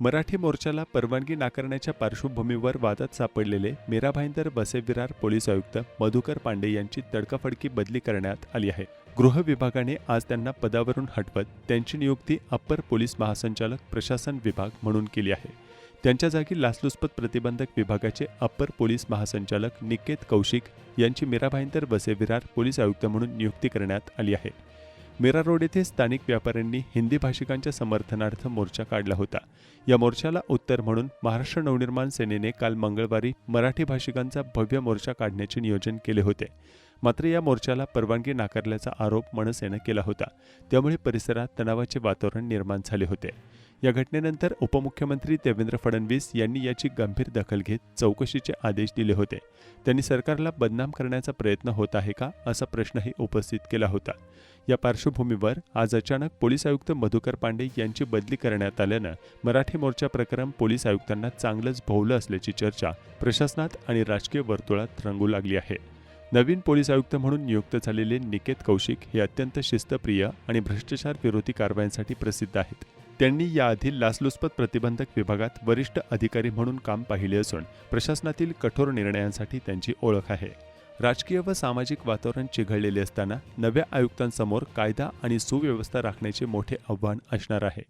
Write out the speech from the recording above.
मराठी मोर्चाला परवानगी नाकारण्याच्या पार्श्वभूमीवर वादात सापडलेले मीरा भाईंदर बसेविरार पोलीस आयुक्त मधुकर पांडे यांची तडकाफडकी बदली करण्यात आली आहे. गृह विभागाने आज त्यांना पदावरून हटवत त्यांची नियुक्ती अप्पर पोलीस महासंचालक प्रशासन विभाग म्हणून केली आहे. त्यांच्या जागी लाचलुचपत प्रतिबंधक विभागाचे अप्पर पोलीस महासंचालक निकेत कौशिक यांची मीरा भाईंदर बसेविरार पोलीस आयुक्त म्हणून नियुक्ती करण्यात आली आहे. मीरा रोड येथे स्थानिक व्यापाऱ्यांनी हिंदी भाषिकांच्या समर्थनार्थ मोर्चा काढला होता. या मोर्चाला उत्तर म्हणून महाराष्ट्र नवनिर्माण सेनेने काल मंगळवारी मराठी भाषिकांचा भव्य मोर्चा काढण्याचे नियोजन केले होते. मात्र या मोर्चाला परवानगी नाकारल्याचा आरोप मनसेनं केला होता. त्यामुळे परिसरात तणावाचे वातावरण निर्माण झाले होते. या घटनेनंतर उपमुख्यमंत्री देवेंद्र फडणवीस यांनी याची गंभीर दखल घेत चौकशीचे आदेश दिले होते. त्यांनी सरकारला बदनाम करण्याचा प्रयत्न होत आहे का असा प्रश्नही उपस्थित केला होता. या पार्श्वभूमीवर आज अचानक पोलीस आयुक्त मधुकर पांडे यांची बदली करण्यात आल्यानं मराठी मोर्चा प्रकरण पोलीस आयुक्तांना चांगलंच भोवलं असल्याची चर्चा प्रशासनात आणि राजकीय वर्तुळात रंगू लागली आहे. नवीन पोलीस आयुक्त म्हणून नियुक्त झालेले निकेत कौशिक हे अत्यंत शिस्तप्रिय आणि भ्रष्टाचार विरोधी कारवायांसाठी प्रसिद्ध आहेत. त्यांनी याआधी लाचलुचपत प्रतिबंधक विभागात वरिष्ठ अधिकारी म्हणून काम पाहिले असून प्रशासनातील कठोर निर्णयांसाठी त्यांची ओळख आहे. राजकीय व सामाजिक वातावरण चिघळलेले असताना नव्या आयुक्तांसमोर कायदा आणि सुव्यवस्था राखण्याचे मोठे आव्हान असणार आहे.